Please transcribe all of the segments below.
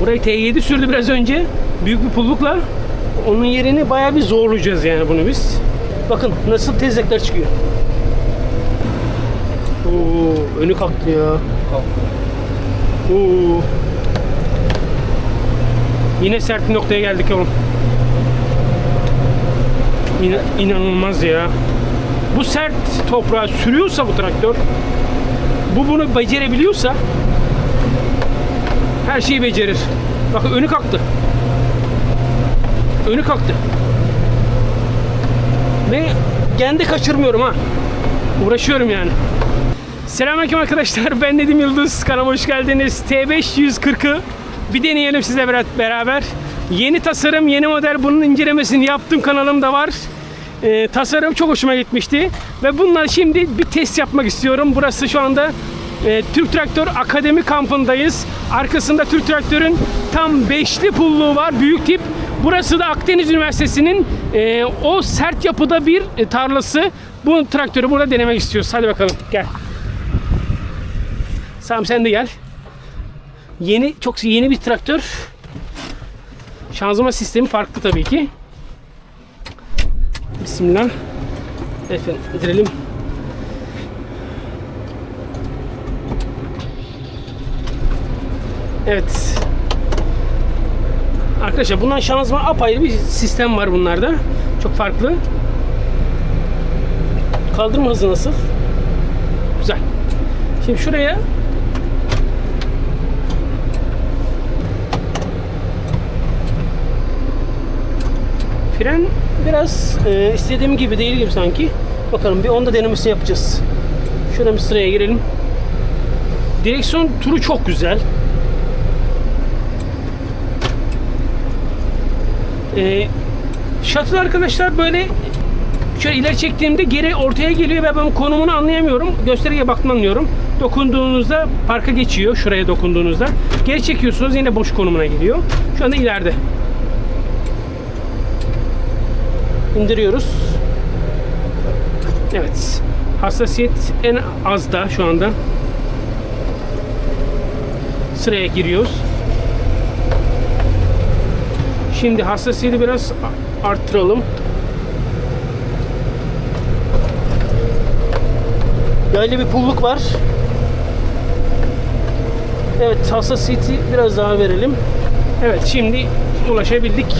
Burayı T7 sürdü biraz önce. Büyük bir pullukla. Onun yerini bayağı bir zorlayacağız yani bunu biz. Bakın nasıl tezekler çıkıyor. Oo, önü kalktı ya. Oo. Yine sert bir noktaya geldik oğlum. İna- inanılmaz ya. Bu sert toprağa sürüyorsa bu traktör, bu bunu becerebiliyorsa her şeyi becerir. Bakın önü kalktı. Önü kalktı. Ve kendi kaçırmıyorum ha. Uğraşıyorum yani. Selamünaleyküm arkadaşlar. Ben Nedim Yıldız. Kanalıma hoş geldiniz. T540'ı bir deneyelim sizle bera- beraber. Yeni tasarım, yeni model. Bunun incelemesini yaptım. Kanalımda var. Ee, tasarım çok hoşuma gitmişti. Ve bunlar şimdi bir test yapmak istiyorum. Burası şu anda e, Türk Traktör Akademi kampındayız. Arkasında Türk Traktör'ün tam beşli pulluğu var. Büyük tip. Burası da Akdeniz Üniversitesi'nin e, o sert yapıda bir e, tarlası. Bu traktörü burada denemek istiyoruz. Hadi bakalım gel. Sam sen de gel. Yeni çok yeni bir traktör. Şanzıman sistemi farklı tabii ki. Bismillah. Efendim indirelim. Evet. Arkadaşlar bundan şanzıman apayrı bir sistem var bunlarda. Çok farklı. Kaldırma hızı nasıl? Güzel. Şimdi şuraya Fren biraz e, istediğim gibi değil gibi sanki. Bakalım bir onda denemesini yapacağız. Şuradan bir sıraya girelim. Direksiyon turu çok güzel. E, shuttle arkadaşlar böyle şöyle ileri çektiğimde geri ortaya geliyor ve ben konumunu anlayamıyorum. Göstergeye baktım anlıyorum. Dokunduğunuzda parka geçiyor. Şuraya dokunduğunuzda. Geri çekiyorsunuz yine boş konumuna geliyor. Şu anda ileride. indiriyoruz. Evet. Hassasiyet en az da şu anda. Sıraya giriyoruz. Şimdi hassasiyeti biraz arttıralım. Yaylı bir pulluk var. Evet hassasiyeti biraz daha verelim. Evet şimdi ulaşabildik.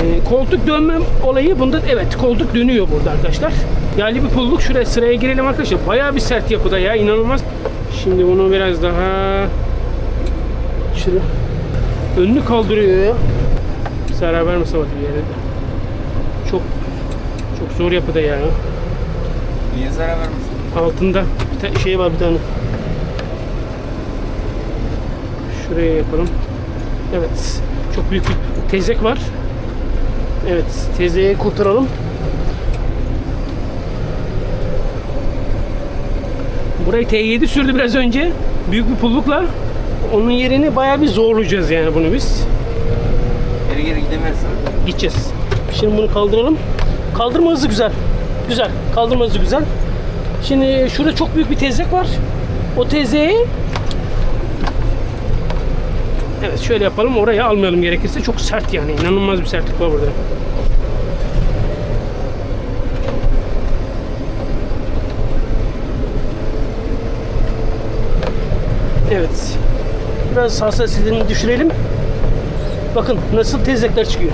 Ee, koltuk dönme olayı bunda evet koltuk dönüyor burada arkadaşlar. Yerli bir pulluk şuraya sıraya girelim arkadaşlar. Bayağı bir sert yapıda ya inanılmaz. Şimdi bunu biraz daha şöyle önünü kaldırıyor ya. Zarar vermese bak bir yere. Çok çok zor yapıda ya. Niye zarar vermesin? Altında bir şey var bir tane. Şuraya yapalım. Evet. Çok büyük bir tezek var. Evet. Tezeyi kurtaralım. Burayı T7 sürdü biraz önce. Büyük bir pullukla. Onun yerini bayağı bir zorlayacağız yani bunu biz. Geri geri gidemezsin. Gideceğiz. Şimdi bunu kaldıralım. Kaldırma hızı güzel. Güzel. Kaldırma hızı güzel. Şimdi şurada çok büyük bir tezek var. O tezeyi Evet şöyle yapalım. Oraya almayalım gerekirse. Çok sert yani. İnanılmaz bir sertlik var burada. Evet. Biraz hassasiyetini düşürelim. Bakın nasıl tezekler çıkıyor.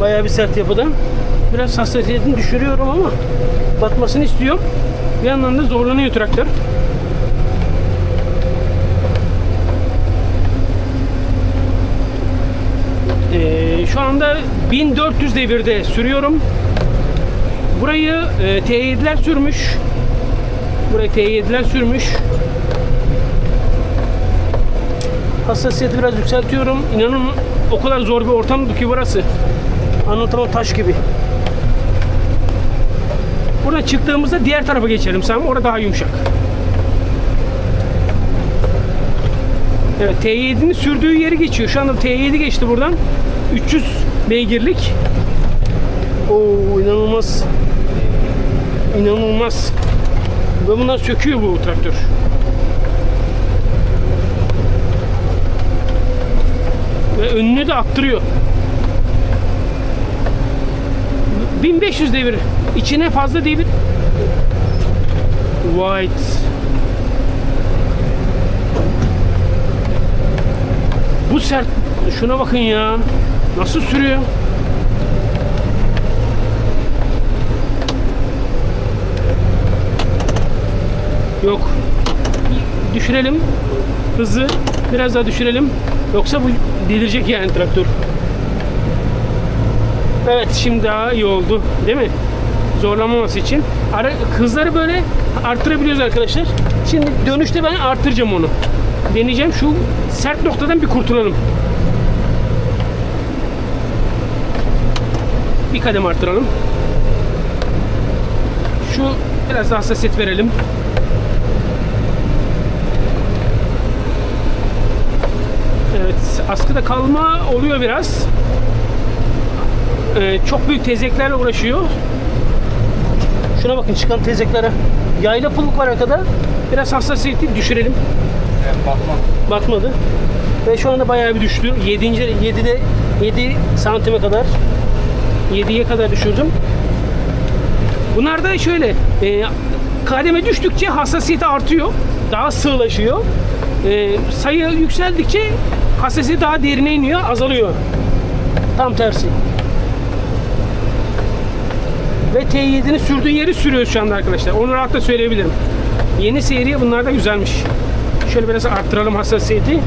Bayağı bir sert yapıda. Biraz hassasiyetini düşürüyorum ama batmasını istiyorum. Bir yandan da zorlanıyor traktör. Ee, şu anda 1400 devirde sürüyorum. Burayı e, T7'ler sürmüş. Burayı T7'ler sürmüş. Hassasiyeti biraz yükseltiyorum. İnanın o kadar zor bir ortam ki burası. Anlatamam taş gibi. Buradan çıktığımızda diğer tarafa geçelim Sam. Orada daha yumuşak. Evet T7'nin sürdüğü yeri geçiyor. Şu anda T7 geçti buradan. 300 beygirlik. Oo inanılmaz. inanılmaz. Ve bundan söküyor bu traktör. Ve önünü de attırıyor. 1500 devir. İçine fazla devir. White. Bu sert. Şuna bakın ya. Nasıl sürüyor? Yok. Düşürelim. Hızı biraz daha düşürelim. Yoksa bu delirecek yani traktör. Evet şimdi daha iyi oldu. Değil mi? Zorlamaması için. Ara, hızları böyle arttırabiliyoruz arkadaşlar. Şimdi dönüşte ben arttıracağım onu. Deneyeceğim şu sert noktadan bir kurtulalım. Bir kadem arttıralım. Şu biraz daha hassasiyet verelim. Evet, askıda kalma oluyor biraz. Ee, çok büyük tezeklerle uğraşıyor. Şuna bakın çıkan tezeklere. Yayla puluk var arkada. Biraz hassasiyeti düşürelim. Ben bakmam. Batmadı. Ve şu anda bayağı bir düştü. 7. 7'de 7 santime kadar 7'ye kadar düşürdüm. Bunlar da şöyle e, kademe düştükçe hassasiyeti artıyor. Daha sığlaşıyor. E, sayı yükseldikçe hassasiyeti daha derine iniyor, azalıyor. Tam tersi. Ve T7'nin sürdüğü yeri sürüyoruz şu anda arkadaşlar. Onu rahatla söyleyebilirim. Yeni seri bunlar da güzelmiş. Şöyle biraz arttıralım hassasiyeti.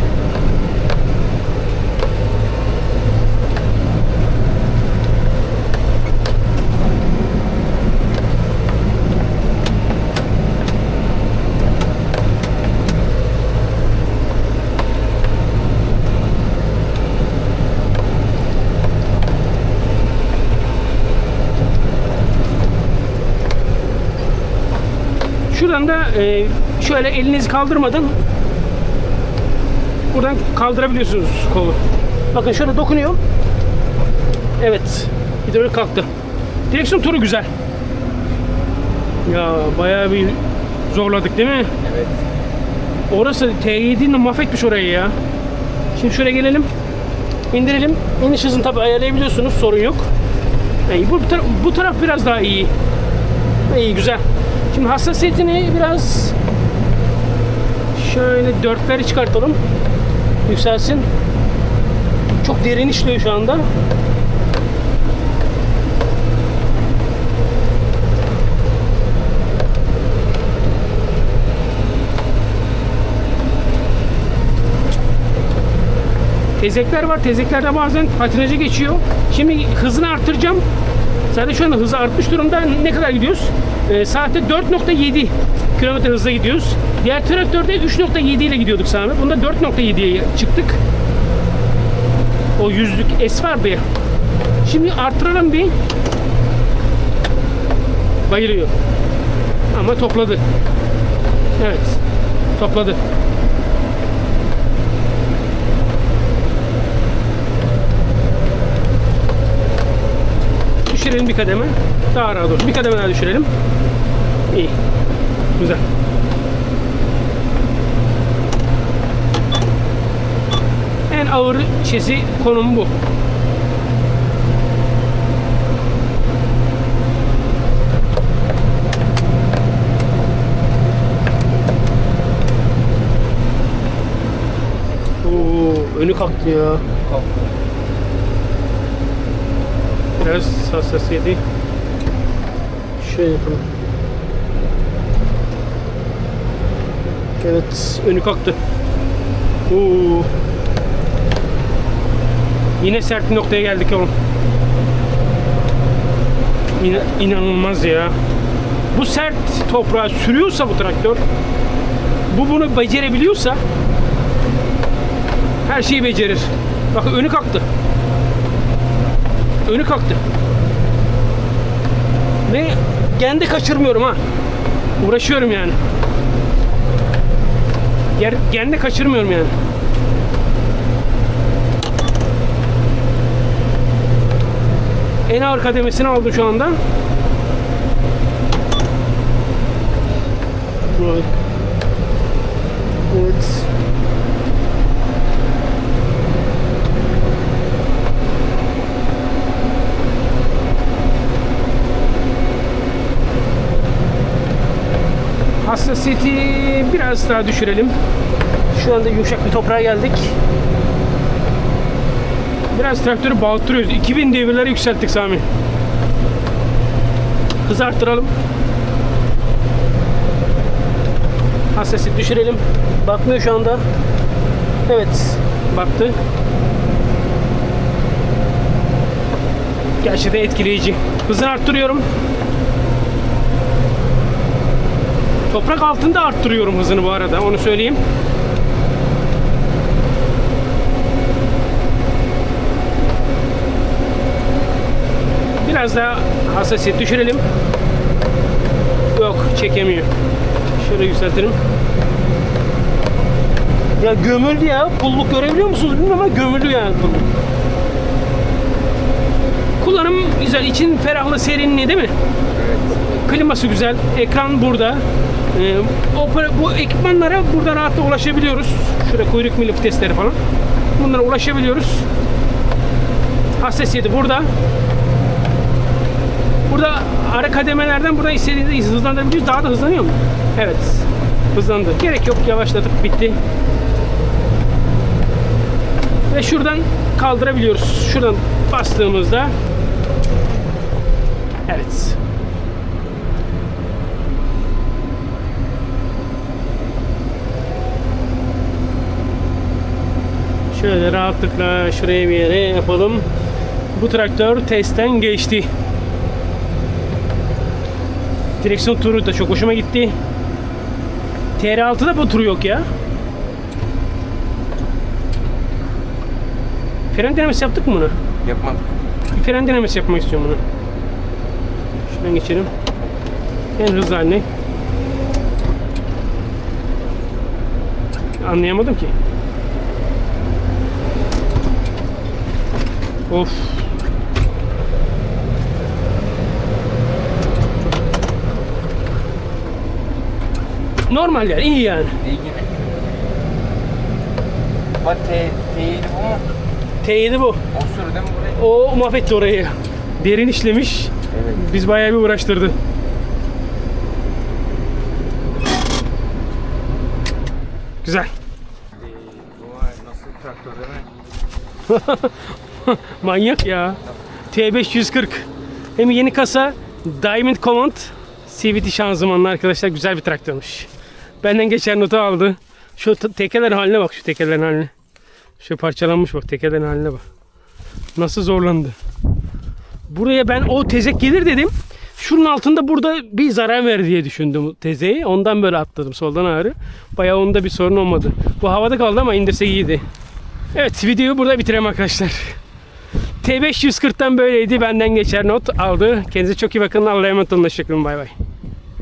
Şuradan da e, şöyle elinizi kaldırmadan buradan kaldırabiliyorsunuz kolu. Bakın şöyle dokunuyor. Evet. Hidrolik kalktı. Direksiyon turu güzel. Ya bayağı bir zorladık değil mi? Evet. Orası T7'nin mahvetmiş orayı ya. Şimdi şuraya gelelim. İndirelim. İniş hızını tabi ayarlayabiliyorsunuz. Sorun yok. Yani bu, bu taraf biraz daha iyi. İyi güzel. Şimdi hassasiyetini biraz şöyle dörtleri çıkartalım. Yükselsin. Çok derin işliyor şu anda. Tezekler var. Tezeklerde bazen patinaja geçiyor. Şimdi hızını arttıracağım. Zaten şu anda hızı artmış durumda. Ne kadar gidiyoruz? Ee, saatte 4.7 kilometre hızla gidiyoruz. Diğer traktörde 3.7 ile gidiyorduk Sami. Bunda 4.7'ye çıktık. O yüzlük S var bir. Şimdi arttıralım bir. Bayılıyor. Ama topladı. Evet. Topladı. Düşürelim bir kademe. Daha rahat olur. Bir kademe daha düşürelim. İyi. Güzel. En ağır çizi konum bu. Oo, önü kalktı ya. Biraz hassasiyeti şöyle yapalım. Evet, önü kalktı. Oo. Yine sert bir noktaya geldik oğlum. İna- inanılmaz ya. Bu sert toprağı sürüyorsa bu traktör, bu bunu becerebiliyorsa her şeyi becerir. Bak önü kalktı. Önü kalktı. Ve kendi kaçırmıyorum ha. Uğraşıyorum yani. Yer, kendi kaçırmıyorum yani. En ağır kademesini aldım şu anda. Vay. Evet. Hassasiyeti biraz daha düşürelim. Şu anda yumuşak bir toprağa geldik. Biraz traktörü bağıttırıyoruz. 2000 devirleri yükselttik Sami. Hızı arttıralım. Hassasiyet düşürelim. Bakmıyor şu anda. Evet. Baktı. Gerçekten etkileyici. Hızını arttırıyorum. Toprak altında arttırıyorum hızını bu arada. Onu söyleyeyim. Biraz daha hassasiyet düşürelim. Yok çekemiyor. Şöyle yükseltelim. Ya gömüldü ya. Pulluk görebiliyor musunuz bilmiyorum ama gömüldü yani pulluk. Kullanım güzel. için ferahlı serinliği değil mi? Kliması güzel. Ekran burada. Ee, opera- bu ekipmanlara burada rahatla ulaşabiliyoruz. Şurada kuyruk mili vitesleri falan. Bunlara ulaşabiliyoruz. Hassasiyeti burada. Burada ara kademelerden burada istediğinizi hızlandırabiliyoruz. Daha da hızlanıyor mu? Evet. Hızlandı. Gerek yok. Yavaşladık. Bitti. Ve şuradan kaldırabiliyoruz. Şuradan bastığımızda Evet. Şöyle rahatlıkla şuraya bir yere yapalım. Bu traktör testten geçti. Direksiyon turu da çok hoşuma gitti. TR6'da bu turu yok ya. Fren denemesi yaptık mı bunu? Yapmadık. Bir fren denemesi yapmak istiyorum bunu. Şuradan geçelim. En hızlı haline. Anlayamadım ki. Of. Normal yani iyi yani. İyi gibi. Bak T, T'ydi bu mu? T7 bu. O değil mi burayı? O mahvetti orayı. Derin işlemiş. Evet. Biz bayağı bir uğraştırdı. Güzel. Vay nasıl traktör değil mi? Manyak ya. T540. Hem yeni kasa Diamond Command CVT şanzımanlı arkadaşlar güzel bir traktörmüş. Benden geçer notu aldı. Şu tekerlerin haline bak şu tekerlerin haline. Şu parçalanmış bak tekerlerin haline bak. Nasıl zorlandı. Buraya ben o tezek gelir dedim. Şunun altında burada bir zarar ver diye düşündüm tezeyi. Ondan böyle atladım soldan ağrı. Bayağı onda bir sorun olmadı. Bu havada kaldı ama indirse iyiydi. Evet videoyu burada bitirelim arkadaşlar. T540'tan böyleydi. Benden geçer not aldı. Kendinize çok iyi bakın. Allah'a emanet olun. Hoşçakalın. Bay bay.